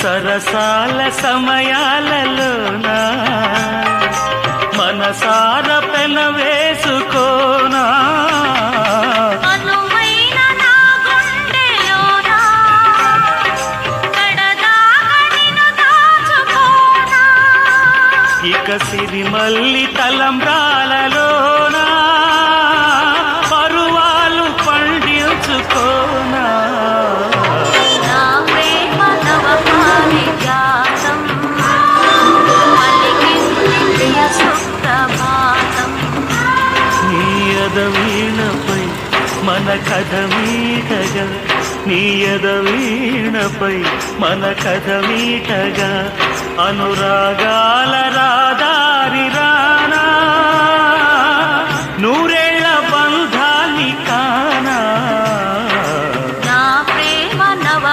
సరసాల సమయాలలోనా మనసార పెన వేసుకోనా? ఇక సిరిమల్లి తలంబ్రాలలోనా పదవీణపై మన కథ మీటగా. నీయద వీణపై మన కథ మీటగా. అనురాగాల రాదారి రానా నూరేళ్ళ ప్రేమ నవ